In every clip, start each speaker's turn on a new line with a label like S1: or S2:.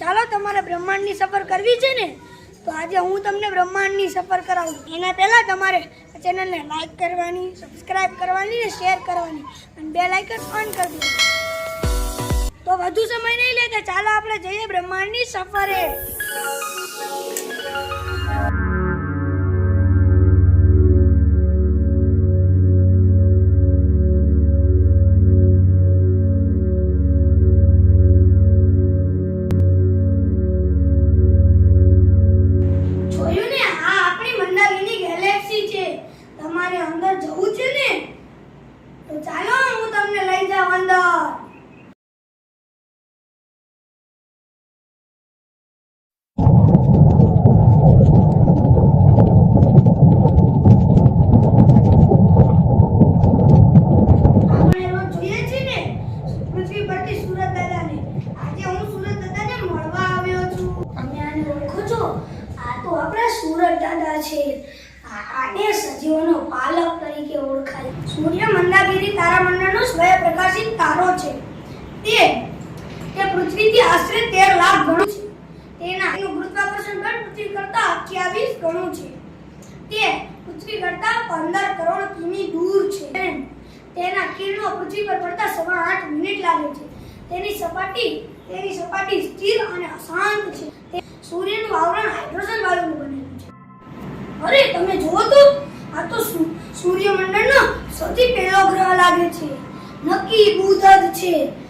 S1: ચાલો, તમારે બ્રહ્માંડની સફર કરવી છે ને, તો આજે હું તમને બ્રહ્માંડની સફર કરાવું. એના પહેલાં તમારે ચેનલને લાઇક કરવાની સબસ્ક્રાઇબ કરવાની ને શેર કરવાની, અને બે લાઇકન ઓન કરી દેવાની. તો વધુ સમય નહીં લેતા ચાલો, આપણે જઈએ બ્રહ્માંડની સફરે. દાદા છે. આને સજીવોનો પાલક તરીકે ઓળખાય. સૂર્ય મંદાગીરી તારામંડળનો સ્વયંપ્રકાશિત તારો છે. તે તે પૃથ્વીથી આશરે તેર લાખ ગણું છે. તેના ગુરુત્વાકર્ષણ બળ પૃથ્વી કરતા અઠ્યાવીસ ગણું છે. તે પૃથ્વી કરતા પંદર કરોડ કિમી દૂર છે. તેના કિરણો પૃથ્વી પર પડતા સવા આઠ મિનિટ લાગે છે. તેની સપાટી તેની સપાટી સ્થિર અને અશાંત છે. સૂર્યનું આવરણ હાઇડ્રોજન વાયુનું બને અરે, તમે જુઓ તો, આ તો સૂર્યમંડળનો સૌથી પહેલો ગ્રહ લાગે છે. નક્કી બુધ છે.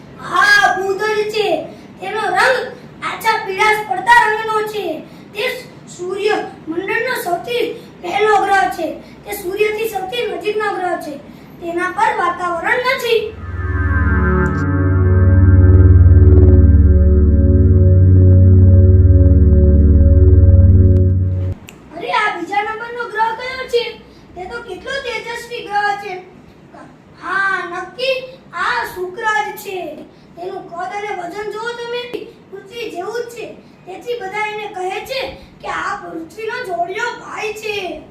S1: છે. તેનું કદ અને વજન જુઓ તમે. પૃથ્વી જેવું જ છે. તેથી બધા એને કહે છે કે આ પૃથ્વીનો જોડિયો ભાઈ છે.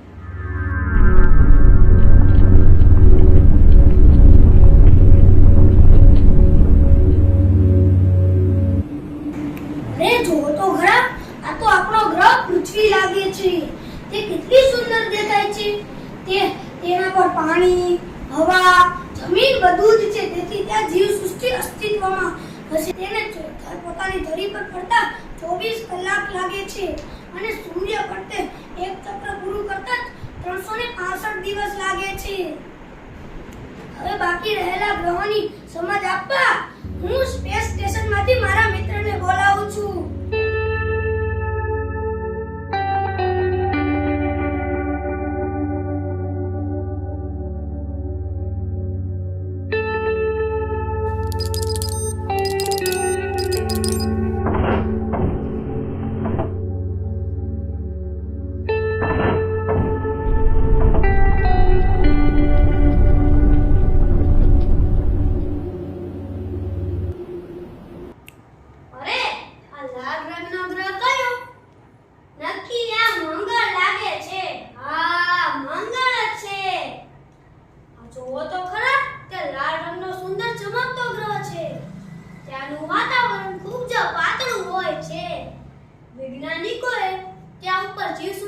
S1: પૃથ્વી લાગે છે. તે કેટલી સુંદર દેખાય છે. તે તેના પર પાણી, હવા, જમીન બધું જ છે તેથી ત્યાં જીવ સૃષ્ટિ અસ્તિત્વમાં હશે તેને ચ- પોતાની ધરી પર ફરતા ચોવીસ કલાક લાગે છે. અને સૂર્ય ફરતે એક ચક્ર પૂરું કરતા ત્રણસો ને પાસઠ દિવસ લાગે છે. હવે બાકી રહેલા ગ્રહોની સમજ આપવા હું સ્પેસ સ્ટેશનમાંથી મારા What do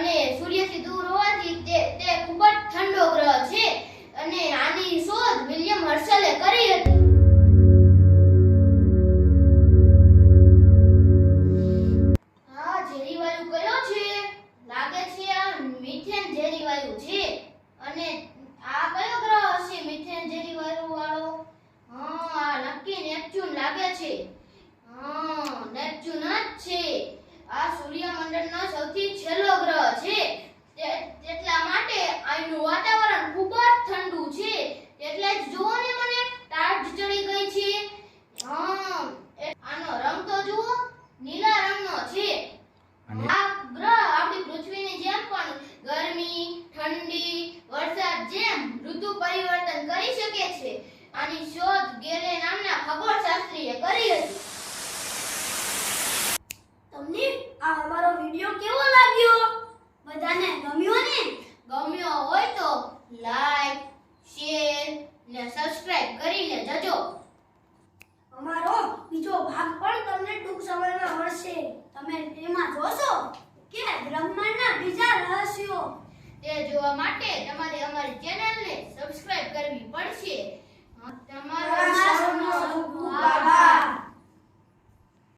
S1: One is આ
S2: સૂર્યમંડળનો સૌથી છેલ્લો ગ્રહ છે. તેટલા માટે અહીંનું વાતાવરણ ખૂબ જ ઠંડુ છે. એટલે જ જો તે જોવા
S1: માટે તમારે અમારી ચેનલ ને
S2: સબસ્ક્રાઇબ
S1: કરવી પડશે. તમારો આભાર.